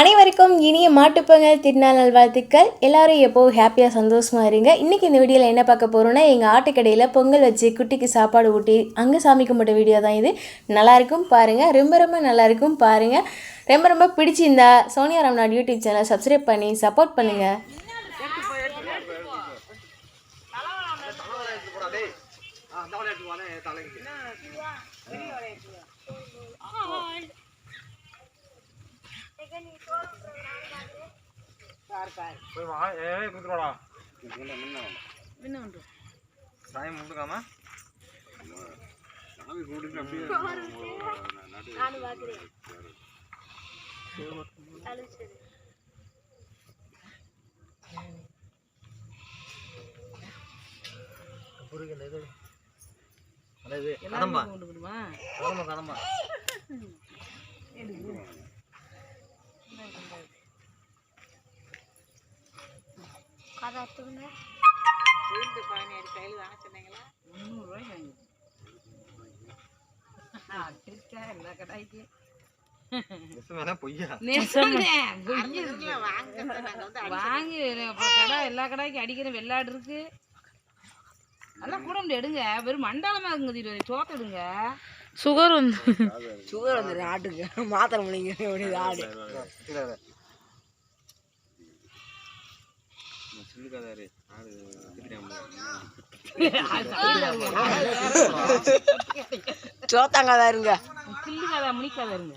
அனைவருக்கும் இனிய மாட்டுப்பொங்கல் திருநாள் நல்வாழ்த்துக்கள் எல்லாரும் எப்போ ஹாப்பியாக சந்தோஷமாக இருங்க இன்றைக்கி இந்த வீடியோவில் என்ன பார்க்க போகிறோன்னா எங்கள் ஆட்டுக்கடையில் பொங்கல் வச்சு குட்டிக்கு சாப்பாடு ஊட்டி அங்கே சாமி கும்பிட்ட வீடியோ தான் இது நல்லாயிருக்கும் பாருங்கள் ரொம்ப ரொம்ப நல்லாயிருக்கும் பாருங்கள் ரொம்ப ரொம்ப பிடிச்சிருந்தா Sonia Ramnad YouTube channel subscribe பண்ணி சப்போர்ட் பண்ணுங்கள் போய் வா ஏய் குத்துறடா சாயம் முண்டுக்காம சாமி கூட்டிட்டு அப்படியே கதம்பா. கதம்பா கதம்பா மிஸ் மேல பொய்யா? வாங்கி அப்புறம் கடை எல்லா கடைக்கும் அடிக்கிற வெள்ளாடு இருக்கு. அதெல்லாம் கூட எடுங்க. வெறும் மண்டாளமா இருக்குங்க சோத்த எடுங்க. சுகர் வந்து சுகர் வந்துடும் ஆட்டுக்கு. மாத்திரை முடிங்க வேண்டியது ஆடு. ஆடு திட்டாம சோத்தாங்காதா இருங்க கில்லுக்காத முனிக்காத இருங்க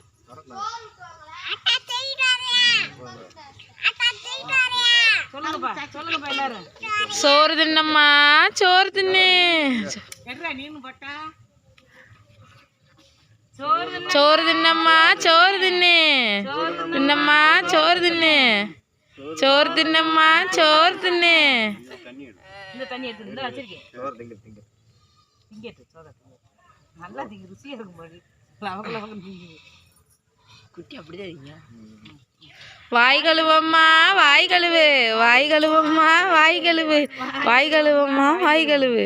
சோறு தின்னம்மா சோறு தின்னு. எட்ரா நீனு பட்டா. சோறு தின்னு. சோறு தின்னம்மா சோறு தின்னு. தின்னம்மா சோறு தின்னு. சோறு தின்னம்மா சோறு தின்னு. இந்த தண்ணி எடுத்து இந்த வச்சிருக்கேன். சோறு திங்க திங்க. திங்க எடுத்து சோதா திங்க நல்லா திங்க ருசியா இருக்கும் பாரு. லவக்கு லவக்கு திங்குது. குட்டி அப்படிதான் இருக்கீங்க. வாய் கழுவம்மா வாய் கழுவு. வாய் கழுவம்மா வாய் கழுவு. வாய் கழுவம்மா வாய் கழுவு.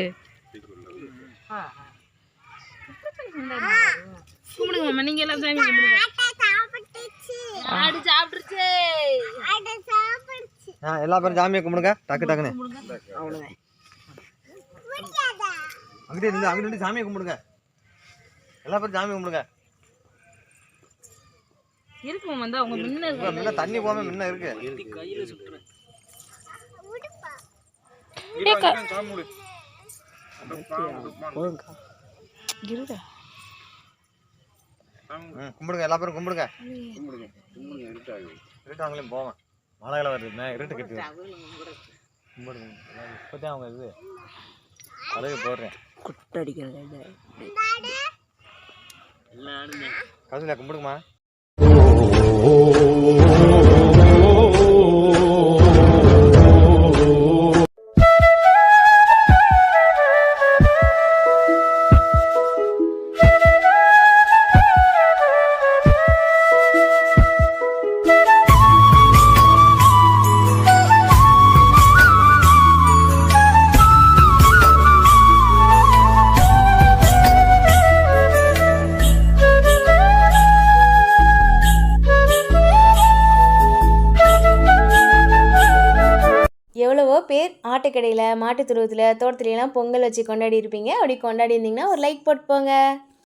கும்பிடுங்கம்மா நீங்க எல்லாம் சாமி கும்பிடுங்க. ஆடு சாப்பிட்டுருச்சு. ஆ எல்லா பேரும் சாமியை கும்பிடுங்க. டக்கு டக்குன்னு. அவ்வளோதான் அங்கிட்டே இருந்து அங்கிட்டு இருந்து சாமியை கும்பிடுங்க. எல்லா பேரும் சாமி கும்பிடுங்க. இருக்குமா வந்தா உங்க முன்ன தண்ணி போகாம முன்ன இருக்கு. ம், கும்பிடுங்க எல்லா பேரும் கும்பிடுங்க. இருட்டாங்களையும் போவேன் மழைகளை வருது மே- இருட்டு கட்டி கும்பிடுங்க இப்போதான் அவங்க இது அழகு போடுறேன் குட்டை அடிக்கிறது கதில கும்பிடுங்கம்மா எவ்வளவோ பேர் ஆட்டுக்கடையில் மாட்டுத் துருவத்தில் தோட்டத்துலலாம் பொங்கல் வச்சு கொண்டாடி இருப்பீங்க. அப்படி கொண்டாடி இருந்தீங்கன்னா ஒரு லைக் போட்டு போங்க